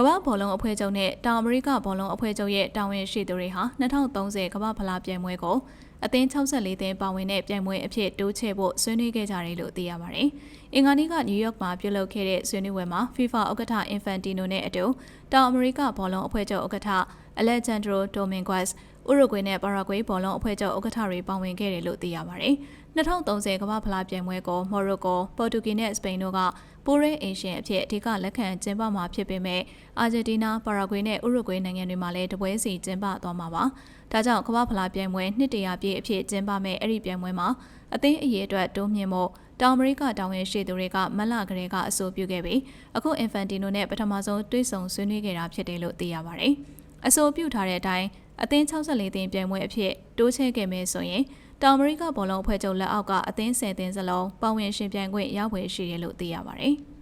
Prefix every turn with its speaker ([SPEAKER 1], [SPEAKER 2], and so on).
[SPEAKER 1] ကမ္ဘာဘောလုံးအဖွဲ့ချုပ်နဲ့တောင်အမေရိကဘောလုံးအဖွဲ့ချုပ်ရဲ့တာဝန်ရှိသူတွေဟာ2030ကမ္ဘာဖလားပြိုင်ပွဲကိုအသင်း64သင်းပါဝင်တဲ့ပြိုင်ပွဲအဖြစ်တိုးချဲ့ဖို့ဆွေးနွေးခဲ့ကြတယ်လို့သိရပါတယ်။အင်္ဂါနေ့ကနယူးယောက်မှာပြုလုပ်ခဲ့တဲ့ဆွေးနွေးပွဲမှာ FIFA ဥက္ကဋ္ဌ Infantino နဲ့အတူတောင်အမေရိကဘောလုံးအဖွဲ့ချုပ်ဥက္ကဋ္ဌ Alejandro Dominguez ဥရုဂွေနဲ့ပါရာဂွေဘောလုံးအဖွဲ့ချုပ်ဥက္ကဋ္ဌတွေပါဝင်ခဲ့တယ်လို့သိရပါတယ်။2030ကမ္ဘာဖလားပြိုင်ပွဲကိုမော်ရိုကို၊ပေါ်တူဂီနဲ့စပိန်တို့ကပိုးရဲအင်ရှင်အဖြစ်အဓိကလက်ခံကျင်းပမှာဖြစ်ပေမဲ့အာဂျင်တီးနား၊ပါရာဂွေနဲ့ဥရုဂွေနိုင်ငံတွေမှာလည်းတပွဲစီကျင်းပသွားမှာပါ။ဒါကြောင့်ကမ္ဘာဖလားပြိုင်ပွဲနှစ်တရာပြည့်အဖြစ်ကျင်းပမဲ့အဲ့ဒီပြိုင်ပွဲမှာအသင်းအရေးအတွက်တိုးမြင့်ဖို့တောင်အမေရိကတာဝန်ရှိသူတွေကမလကလေးကအဆိုပြုခဲ့ပြီးအခုအင်ဖန်တီနိုနဲ့ပထမဆုံးတွေ့ဆုံဆွေးနွေးခဲ့တာဖြစ်တယ်လို့သိရပါတယ်။အဆိုပြုထားတဲ့အတိုင်းအသင်း64သင်းပြိုင်ပွဲအဖြစ်တိုးချဲ့ခဲ့မယ်ဆိုရင်တောင်အမေရိကဘောလုံးအဖွဲ့ချုပ်လက်အောက်ကအသင်း10သင်းစလုံးပါဝင်ရှင်ပြိုင်ခွင့်ရဖွယ်ရှိတယ်လို့သိရပါတယ်။